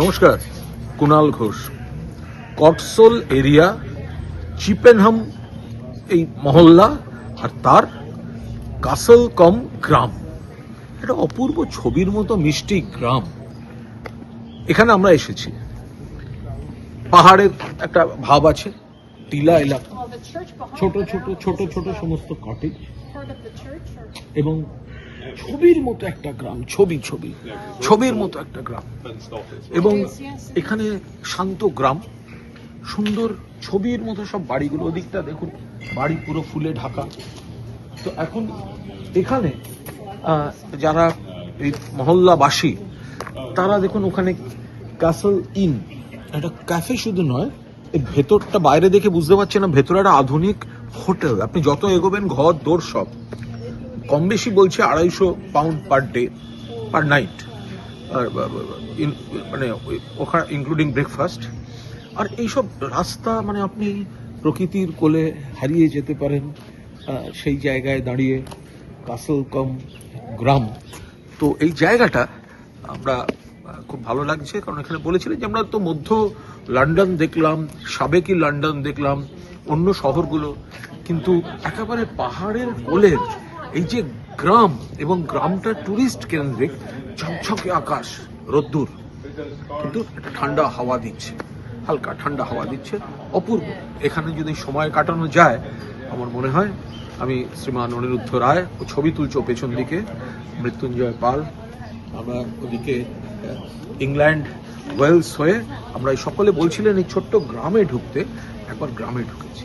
নমস্কার Kunal Ghosh. কটসোল area Chippenham এই মহল্লা আর তার কাসল কম গ্রাম। এটা অপূর্ব ছবির মতো মিষ্টি গ্রাম। এখানে আমরা এসেছি। পাহাড়ের একটা ভাব আছে টিলা এলাকা। ছোট ছোট ছোট ছোট সমস্ত কটেজ এবং ছবির মতো একটা গ্রাম, ছবি ছবি, ছবির মতো একটা গ্রাম। এবং এখানে শান্ত গ্রাম, সুন্দর ছবির মতো সব বাড়িগুলো। ওদিকটা দেখুন, বাড়ি পুরো ফুলে ঢাকা। তো এখন এখানে যারা এই মহল্লাবাসী, তারা দেখুন ওখানে ক্যাসল ইন একটা ক্যাফে শুধু নয়, এর ভেতরটা বাইরে দেখে বুঝতে পারছেন না, ভেতরে একটা আধুনিক হোটেল। আপনি যত এগোবেন, ঘর, দোর সব। কম বেশি বলছে আড়াইশো pound per day per night আর মানে ওখানে ইনক্লুডিং ব্রেকফাস্ট আর এইসব রাস্তা মানে আপনি প্রকৃতির কোলে হারিয়ে যেতে পারেন সেই জায়গায় দাঁড়িয়ে কাসল কম গ্রাম। তো এই জায়গাটা আমরা খুব ভালো লাগছে, কারণ এখানে বলেছিলেন যে আমরা তো মধ্য লন্ডন দেখলাম, সাবেকি লন্ডন দেখলাম, অন্য শহরগুলো, কিন্তু একেবারে পাহাড়ের কোলের এই যে গ্রাম এবং গ্রামটা টুরিস্ট কেন্দ্রিক, ঝকঝকে আকাশ, রোদ্দুর। কিন্তু একটা ঠান্ডা হাওয়া দিচ্ছে, হালকা ঠান্ডা হাওয়া দিচ্ছে, অপূর্ব। এখানে যদি সময় কাটানো যায়, আমার মনে হয়, আমি শ্রীমান অনিরুদ্ধ রায় ও ছবি তুলছো পেছন দিকে, মৃত্যুঞ্জয় পাল, আমরা ওদিকে ইংল্যান্ড, ওয়েলস হয়ে আমরা সকলে বলছিলেন এই ছোট্ট গ্রামে ঢুকতে, একবার গ্রামে ঢুকেছি।